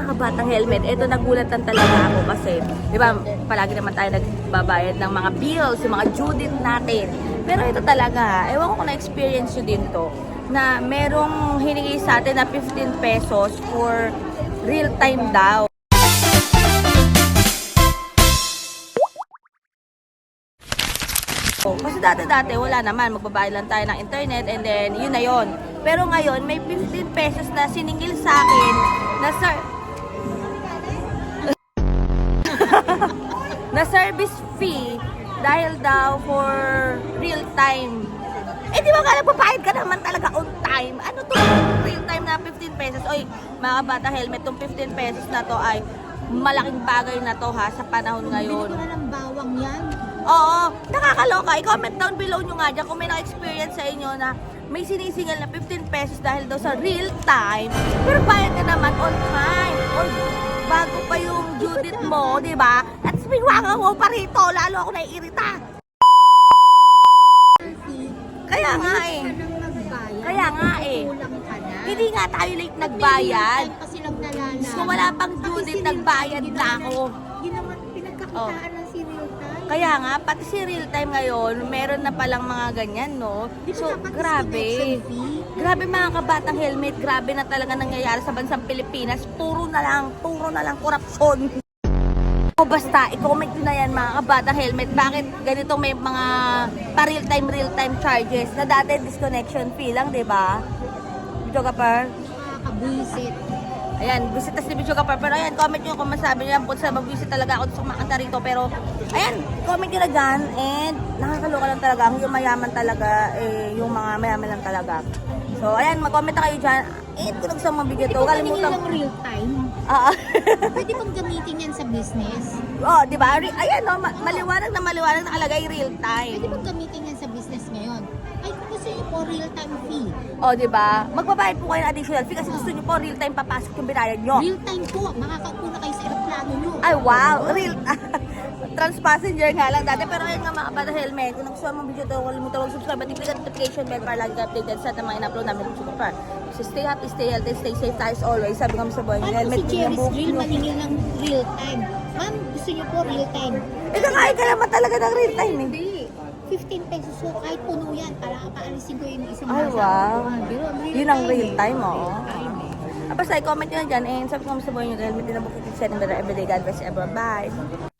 mga kabatang helmet, ito nagulatan talaga ako kasi, di ba, palagi naman tayo nagbabayad ng mga bills, yung mga due natin. Pero ito talaga, ewan ko kung na-experience nyo din to, na merong hiningi sa atin na 15 pesos for real time daw. Kasi dati-dati, wala naman. Magbabayad lang tayo ng internet and then, yun na yun. Pero ngayon, may 15 pesos na siningil sa akin na sir... na service fee dahil daw for real time. Eh, di ba nga nagpapayad ka naman talaga on time? Ano to? Real time na 15 pesos. Oy, mga bata helmet, tong 15 pesos na to ay malaking bagay na to ha sa panahon ngayon. Bili ko na ng bawang yan. Oo, nakakaloka. I-comment down below nyo nga dyan kung may na-experience sa inyo na may sinisingal na 15 pesos dahil daw sa real time. Pero bayad ka naman on time. Or pa yung date mo, di ba? At pinwanga mo pa rito, lalo ako naiirita. Kaya nga eh. Kaya nga eh. Hindi nga tayo late nagbayad. Kasi. So wala pang date, nagbayad na ako. Yun pinagkakitaan ng serial time. Kaya nga, pati si real time ngayon, meron na palang mga ganyan, no? Di ba So, dapat grabe. disconnection fee? Grabe mga kabatang helmet, grabe na talaga nangyayari sa bansang Pilipinas. Puro na lang, puro na lang korupsyon. O basta, i-comment nyo na yan mga kabatang helmet. Bakit ganito may mga pa-real time, real time charges na dati disconnection fee lang, di ba? Video ka par? Nakakabuisit. Ayan, visitas ni Bicho Kapar. Pero ayan, comment nyo kung masabi niya. Bukod sa mag-visit talaga ako sa makanta rito. Pero, ayan, comment nyo na dyan. And, nakakaloka lang talaga. Ang yung mayaman talaga, eh, yung mga mayaman lang talaga. So, ayan, mag-comment na kayo dyan. Eh, kung gusto mong video to, kalimutan. lang real time? Ah, Pwede bang gamitin yan sa business? oh, di ba? Ayan, no, ma- maliwanag na maliwanag nakalagay real time. Pwede bang gamitin yan sa business ngayon? Ay, kung gusto niyo po real time fee. Oh, di ba? Magbabayad po kayo ng additional fee kasi gusto nyo po real time papasok yung binayad nyo. Real time po. Makakaupo na kayo sa aeroplano nyo. Ay, wow! Real. Trans passenger nga lang dati. Pero ayun nga mga kabata helmet. Kung nagustuhan mo ang video to, huwag kalimutan mag-subscribe at i-click ang notification bell para lagi ka updated sa mga in-upload namin ng Chuka Par. So stay happy, stay healthy, stay safe tayo as always. Sabi ko sa buhay niyo, helmet si din Jerry's buhok niyo. maningil ng real time? Ma'am, gusto niyo po real time? Eh, kakain ka naman talaga ng real time eh. Hindi. 15 pesos po, kahit puno yan, para paalisin ko yung isang Ay, wow. Pero real Yun ang real eh. time, oo. Time eh. Ah, Basta i-comment nyo na dyan and sabi ko sa buhay helmet din ang buhok niyo. Set everyday. God bless everyone. Bye!